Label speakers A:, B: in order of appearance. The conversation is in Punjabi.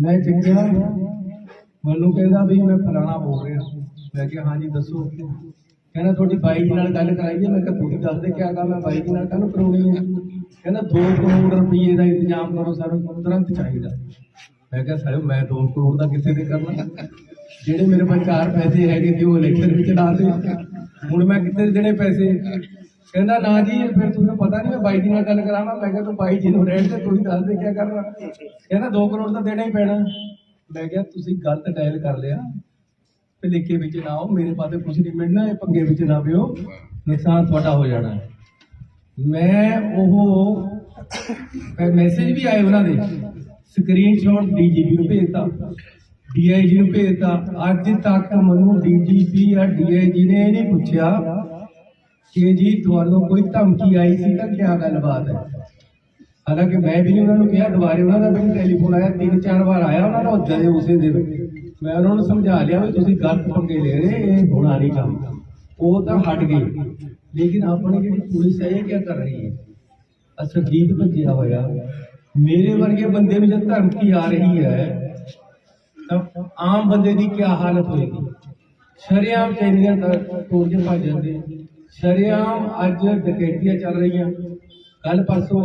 A: ਮੈਂ ਚੱਕਿਆ। ਮੈਨੂੰ ਕਹਿੰਦਾ ਵੀ ਮੈਂ ਫਲਾਣਾ ਬੋਲ ਰਿਹਾ। ਮੈਂ ਕਿਹਾ, ਹਾਂਜੀ, ਦੱਸੋ। ਕਹਿੰਦਾ, ਤੁਹਾਡੀ ਬਾਈ ਜੀ ਨਾਲ ਗੱਲ ਕਰਾਈਏ ਮੈਂ ਕਿਹਾ ਤੁਸੀਂ ਦੱਸ ਦੇ ਕਿਆ ਗੱਲ ਹੈ? ਬਾਈ ਜੀ ਨਾਲ ਕਾਹਨੂੰ ਕਰਾਉਣੀ ਹੈ? ਕਹਿੰਦਾ 2 ਕਰੋੜ ਰੁਪਏ ਦਾ ਇੰਤਜ਼ਾਮ ਕਰੋ ਸਾਨੂੰ, ਤੁਰੰਤ ਚਾਹੀਦਾ। ਮੈਂ ਕਿਹਾ, ਸਾਲਿਓ, ਮੈਂ 2 ਕਰੋੜ ਦਾ ਕਿੱਥੇ ਤੇ ਕਰਨਾ? ਜਿਹੜੇ ਮੇਰੇ ਕੋਲ ਚਾਰ ਪੈਸੇ ਹੈਗੇ ਸੀ ਉਹ ਇਲੈਕਸ਼ਨ ਵਿੱਚ ਲਾ ਦੇ। ਹੁਣ ਮੈਂ ਕਿੱਥੇ ਦੇਣੇ ਪੈਸੇ? ਕਹਿੰਦਾ, ਨਾ ਜੀ, ਫਿਰ ਤੁਹਾਨੂੰ ਪਤਾ ਨਹੀਂ ਮੈਂ ਬਾਈ ਜੀ ਨਾਲ ਗੱਲ ਕਰਾਵਾਂ। ਮੈਂ ਕਿਹਾ, ਤੂੰ ਬਾਈ ਜੀ ਨੂੰ ਰਹਿਣ ਦੇ ਤੂੰ ਹੀ ਦੱਸ ਦੇ ਕੀ ਕਰਨਾ? ਕਹਿੰਦਾ 2 ਕਰੋੜ ਤਾਂ ਦੇਣਾ ਹੀ ਪੈਣਾ। ਮੈਂ ਕਿਹਾ, ਤੁਸੀਂ ਗਲਤ ਡਾਇਲ ਕਰ ਲਿਆ। ਭਲੇਖੇ ਵਿੱਚ ਨਾ ਆਓ, ਮੇਰੇ ਪਾਸੇ ਕੁਝ ਨਹੀਂ ਮਿਲਣਾ, ਇਹ ਪੰਗੇ ਵਿੱਚ ਨਾ ਪਿਓ। ਨੁਕਸਾਨ ਤੁਹਾਡਾ ਹੋ ਜਾਣਾ ਮੈਂ ਉਹ ਮੈਸੇਜ ਵੀ ਆਏ ਉਹਨਾਂ ਦੇ। ਸਕਰੀਨਸ਼ਾਟ ਡੀਜੀਪੀ ਨੂੰ ਭੇਜਤਾ। ਡੀਆਈਜੀ ਨੂੰ ਭੇਜਤਾ। ਅੱਜ ਤੱਕ ਮੈਨੂੰ ਡੀਜੀਪੀ ਜਾਂ ਡੀਆਈਜੀ ਨੇ ਇਹ ਨਹੀਂ ਪੁੱਛਿਆ ਕਿ ਜੀ, ਤੁਹਾਨੂੰ ਕੋਈ ਧਮਕੀ ਆਈ ਸੀ ਤਾਂ ਕੀ ਗੱਲਬਾਤ ਹੈ? ਹਾਲਾਂਕਿ ਮੈਂ ਵੀ ਉਹਨਾਂ ਨੂੰ ਕਿਹਾ, ਦੁਬਾਰੇ ਉਹਨਾਂ ਦਾ ਮੈਨੂੰ ਟੈਲੀਫੋਨ ਆਇਆ, ਤਿੰਨ ਚਾਰ ਵਾਰ ਆਇਆ ਉਹਨਾਂ ਦਾ ਉਦੋਂ ਦੇ ਉਸੇ ਦਿਨ। ਮੈਂ ਉਹਨਾਂ ਨੂੰ ਸਮਝਾ ਲਿਆ ਵੀ ਤੁਸੀਂ ਗਲਤ ਪੰਗੇ ਲੈ ਰਹੇ, ਇਹ ਹੋਣਾ ਨਹੀਂ ਕੰਮ। ਉਹ ਤਾਂ ਹਟ ਗਏ। ਲੇਕਿਨ ਆਪਣੀ ਜਿਹੜੀ ਪੁਲਿਸ ਹੈ, ਇਹ ਕੀ ਕਰ ਰਹੀ ਹੈ? ਅਸਰਜੀਤ ਭੱਜਿਆ ਹੋਇਆ। ਮੇਰੇ ਵਰਗੇ ਬੰਦੇ ਨੂੰ ਜਦ ਧਮਕੀ ਆ ਰਹੀ ਹੈ, ਤਾਂ ਆਮ ਬੰਦੇ ਦੀ ਕੀ ਹਾਲਤ ਹੋਏਗੀ? ਸ਼ਰਿਆਮ ਚੈਨੀਆਂ ਤੋੜ ਕੇ ਭੱਜ ਜਾਂਦੇ। ਸ਼ਰਿਆਮ ਅੱਜ ਡਕੈਤੀਆਂ ਚੱਲ ਰਹੀਆਂ। ਕੱਲ ਪਰਸੋਂ